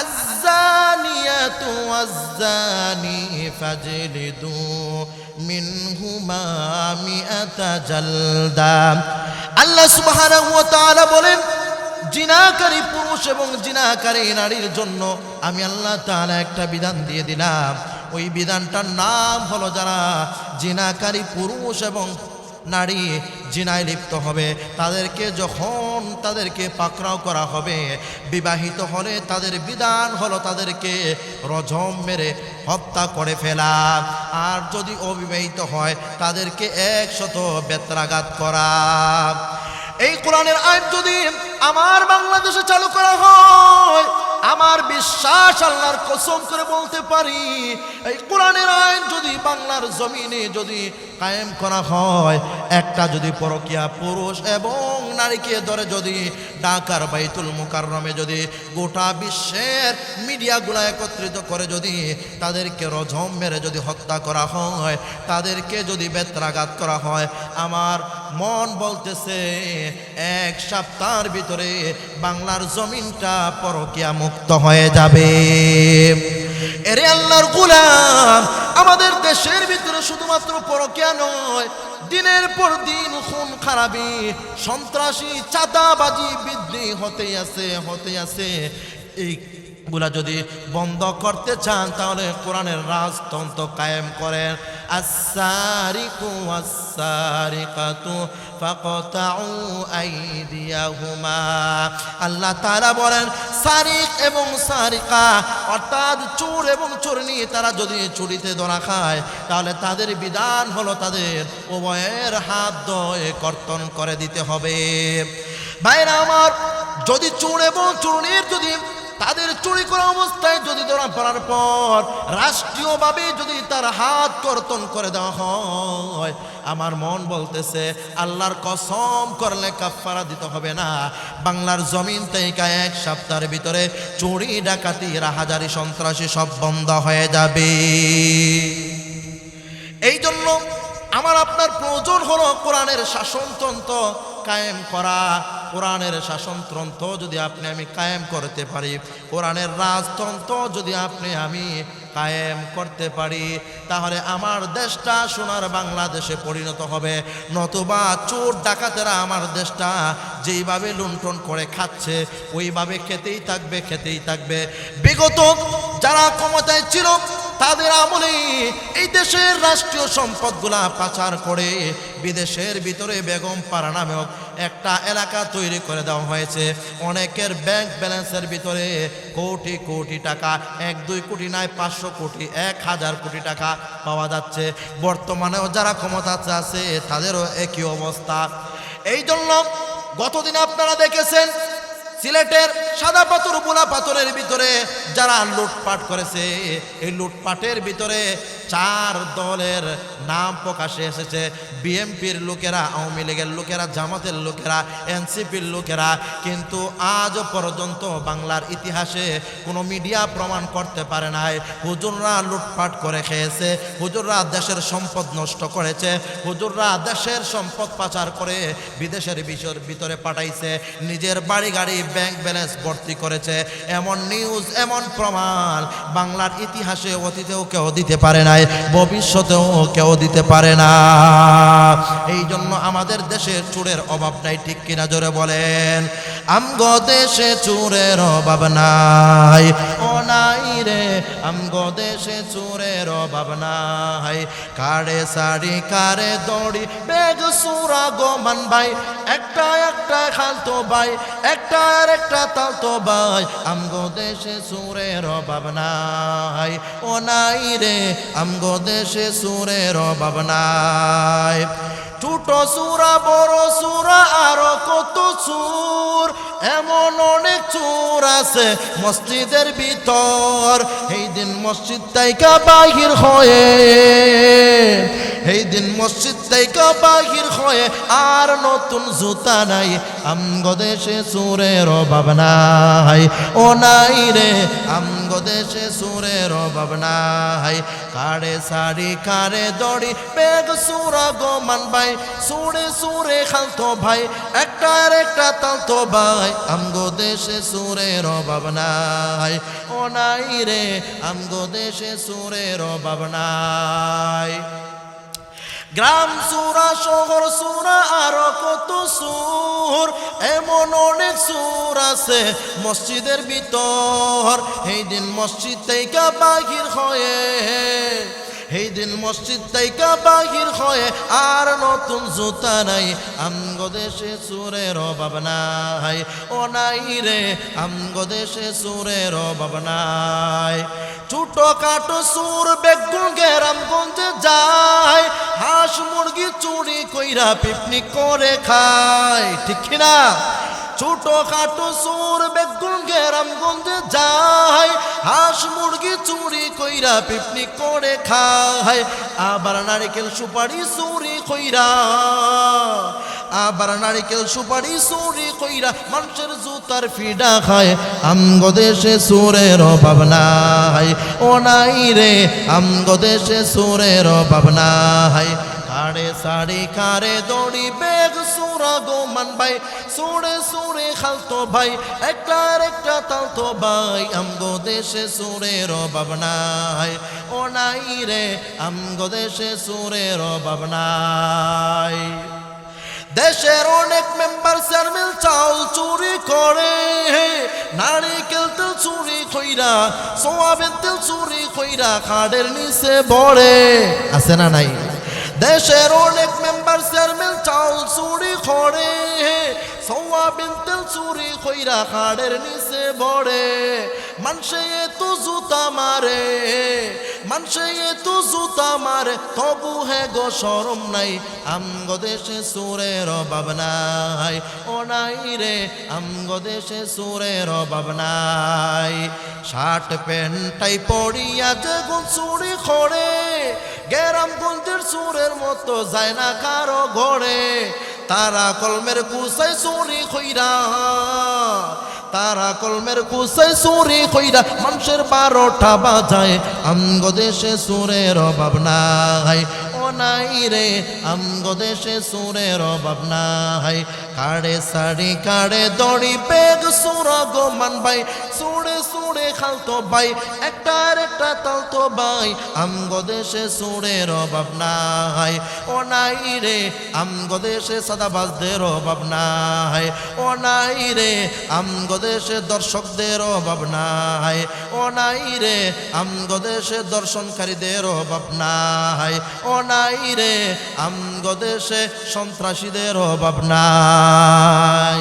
আজ্জানিয়াতু, আজ্জানি ফাজলিদু মিনহুমা মিআতা জালদা। আল্লাহ সুবহানাহু ওয়া তাআলা বলেন, জিনাকারী পুরুষ এবং জিনাকারী নারীর জন্য আমি আল্লাহ তাআলা একটা বিধান দিয়ে দিলাম। ওই বিধানটার নাম হলো যারা জিনাকারী পুরুষ এবং নারী জিনায় লিপ্ত হবে, তাদেরকে যখন তাদেরকে পাকড়াও করা হবে, বিবাহিত হলে তাদের বিধান হলো তাদেরকে রজম মেরে হত্যা করে ফেলা। আর যদি অবিবাহিত হয়, তাদেরকে একশত বেত্রাঘাত করা। এই কোরআনের আইন যদি আমার বাংলাদেশে চালু করা হয়, আমার বিশ্বাস আল্লাহর কসম করে বলতে পারি, এই কোরআনের আইন যদি বাংলার জমিনে যদি কায়েম করা হয়। একটা যদি পরকিয়া পুরুষ এবং নারীকে ধরে যদি ঢাকার বাইতুল মুকাররমে যদি গোটা বিশ্বের মিডিয়াগুলো একত্রিত করে যদি তাদেরকে রজম মেরে যদি হত্যা করা হয়, তাদেরকে যদি বেত্রাঘাত করা হয়, আমার মন বলতেছে এক সপ্তাহের ভিতরে বাংলার জমিনটা পরকিয়া মুক্ত হয়ে যাবে। এরে আল্লাহর গুলাম, আমাদের দেশের ভিতরে শুধুমাত্র পরকিয়া নয়, দিনের পর দিন খুন খারাপি, সন্ত্রাসী, চাঁদাবাজি বৃদ্ধি হতেই আছে হতে আছে। এই গুলা যদি বন্ধ করতে চান, তাহলে কোরআনের রাজতন্ত্র কায়েম করেন। আসারিকু আসারিকাতু ফাকতাউ আইদিয়াহুমা। আল্লাহ তাআলা বলেন, সারিক এবং সারিকা, অর্থাৎ চোর এবং চোরনি, তারা যদি চুরিতে ধরা খায়, তাহলে তাদের বিধান হলো তাদের উভয়ের হাত দয়ে কর্তন করে দিতে হবে। ভাইরা আমার, যদি চোর এবং চুরনির যদি তাদের চুরি করা অবস্থায় যদি ধরা পড়ার পর রাষ্ট্রীয়ভাবে যদি তার হাত কর্তন করে দেওয়া হয়, আমার মন বলতেছে, আল্লাহর কসম করলে কাফারা দিতে হবে না। বাংলার জমিন থেকে এক সপ্তাহের ভিতরে চুরি, ডাকাতি, রাহাজারি, সন্ত্রাসী সব বন্ধ হয়ে যাবে। এই জন্য আমার আপনার প্রয়োজন হলো কোরআনের শাসনতন্ত্র কায়েম করা। কোরআনের শাসনতন্ত্র যদি আপনি আমি কায়েম করতে পারি, কোরআনের রাজতন্ত্র যদি আপনি আমি কায়েম করতে পারি, তাহলে আমার দেশটা সোনার বাংলাদেশে পরিণত হবে। নতুবা চোর ডাকাতেরা আমার দেশটা যেইভাবে লুণ্ঠন করে খাচ্ছে, ওইভাবে খেতেই থাকবে খেতেই থাকবে। বিগত যারা ক্ষমতায় ছিল, তাদের আমলে এই দেশের রাষ্ট্রীয় সম্পদগুলা পাচার করে বিদেশের ভিতরে বেগম পাড়া নামেও একটা এলাকা তৈরি করে দেওয়া হয়েছে। অনেকের ব্যাংক ব্যালেন্সের ভিতরে কোটি কোটি টাকা, এক, দুই কোটি নয়, পাঁচশো কোটি, এক হাজার কোটি টাকা পাওয়া যাচ্ছে। বর্তমানেও যারা ক্ষমতাতে আছে, তাদেরও একই অবস্থা। এই জন্য গতদিন আপনারা দেখেছেন সিলেটের সাদা পাথর বোলা পাথরের ভিতরে যারা লুটপাট করেছে, এই লুটপাটের ভিতরে চার দলের নাম প্রকাশে এসেছে। বিএমপির লোকেরা, আওয়ামী লীগের লোকেরা, জামাতের লোকেরা, এনসিপির লোকেরা, কিন্তু আজ পর্যন্ত বাংলার ইতিহাসে কোনো মিডিয়া প্রমাণ করতে পারে নাই। হুজুররা লুটপাট করে খেয়েছে, হুজুররা দেশের সম্পদ নষ্ট করেছে, হুজুররা দেশের সম্পদ পাচার করে বিদেশের বিষয়ের ভিতরে পাঠাইছে। নিজের বাড়ি গাড়ি ব্যাংক ব্যালেন্স ভর্তি করেছে। এমন নিউজ, এমন প্রমাণ বাংলার ইতিহাসে অতীতেও কেউ দিতে পারে নাই, ভবিষ্যতেও কেউ দিতে পারে না। এই জন্য আমাদের দেশের চুরের অভাবটাই ঠিক কিনা জোরে বলেন? আমগ দেশে চুরের অভাব নাই। ও নাই রে, আমগ দেশে চুরের অভাব নাই। কারে সারি কারে দড়ি, বেগ সুরা গোমান ভাই। একটা একটা খালতো ভাই, একটা আর একটা তালতো ভাই। আমগো দেশে সুরের অভাব নাই। ও নাই রে, আমগো দেশে সুরের অভাব নাই। ছোট সুরা, বড় সুরা, আরও কত সুর? এমন অনেক চোর আছে মসজিদের ভিতর। এই দিন মসজিদ তাইকা বাহির হয়ে, এই দিন মসজিদ তাইকা বাহির হয়ে, আর নতুন জুতা নাই, আমগো দেশে সুরের অভাব নাই। ও নাই রে, আমগো দেশে সুরের অভাব নাই। কারে সারি কারে দড়ি, বেগ সুরা গোমান ভাই। সুরে সুরে খালতো ভাই, একটা আর একটা তালতো ভাই। আমগো দেশে সুরের অভাব নাই। ও নাই রে, আমগো দেশে সুরের অভাব নাই। গ্রাম, সুরা, শহর, সুরা, আরও কত সুর? এমন অনেক সুর আছে মসজিদের ভিতর। এই দিন মসজিদ থেকে বাহির হয়ে এই দিন মসজিদ থেকে বাহির হয়ে আর নতুন জুতা নাই। আমগো দেশে সুরের অভাব নাই। ও নাই রে, আমগো দেশে সুরের অভাব নাই। ছোট কাটো সুর বেগুন গ্রামগঞ্জে যায়। হাঁস মুরগি চুরি কইরা পিকনিক করে খায়। ঠিক না ছোট খাটো সুর বেগুন গ্রামগঞ্জে যায়। হাঁস মুরগি চুরি কইরা পিকনিক করে খায়। আবার নারিকেল সুপারি চুরি কইরা। আবার নারিকেল সুপারি চুরি কইরা মানুষের জুতার ফিডা খায়। আমগো দেশে সুরের অভাব নাই। ও নাই রে, আমগো দেশে সুরের অভাব নাই। কারে সাড়ে কারে দড়ি বেগ সুরা গোমান ভাই সুরে সুরে খালতো ভাই একটার একটা তালতো ভাই আমগো দেশে সুরের অভাব নাই ও নাই রে আমগো দেশে সুরের অভাব নাই দেশের অনেক মেম্বার চেয়ারম্যান চাউল চুরি করে নারিকেল তেল চুরি কইরা সোয়াবিন তেল চুরি কইরা খাড়ের নিচে বড়ে আছে না নাই দেশের অনেক মেম্বার চেয়ারম্যান চাউল চুরি করে সোয়াবিন তেল চুরি কইরা খাড়ের নিচে বড়ে মানুষে তো জুতা মারে, মানুষে তো জুতা মারে, তবু হে গো সরম নাই, আমগো দেশে সুরের অভাব নাই। ও নাই রে, আমগো দেশে সুরের অভাব নাই। শার্ট প্যান্টাই পড়িয়া যে গুণ চুরি করে গেরামগঞ্জের সুরের মতো যায় না কারও ঘরে। তারা কলমের কুসাই চুরি কইরা, তারা কলমের কুসাই চুরি কইরা মানুষের বারোটা বাজায়। আমগো দেশে সুরের অভাব নাই। ও নাই রে, আমগো দেশে সুরের অভাব নাই। কাড়ে সাড়ি, কাড়ে দড়ি বেগ সুর গো মান ভাই সুড়ে সুড়ে খালতো ভাই, একটার একটা তালতো ভাই, আমগো দেশে সুরের অভাব নাই। ও নাই রে, আমগো দেশে সাদাবাজদের অভাব নাই। ও নাই রে, আমগো দেশে দর্শকদের অভাব নাই। ও নাই রে, আমগো দেশে দর্শনকারীদের অভাব নাই। ও নাই রে, আমগো দেশে সন্ত্রাসীদের অভাব নাই।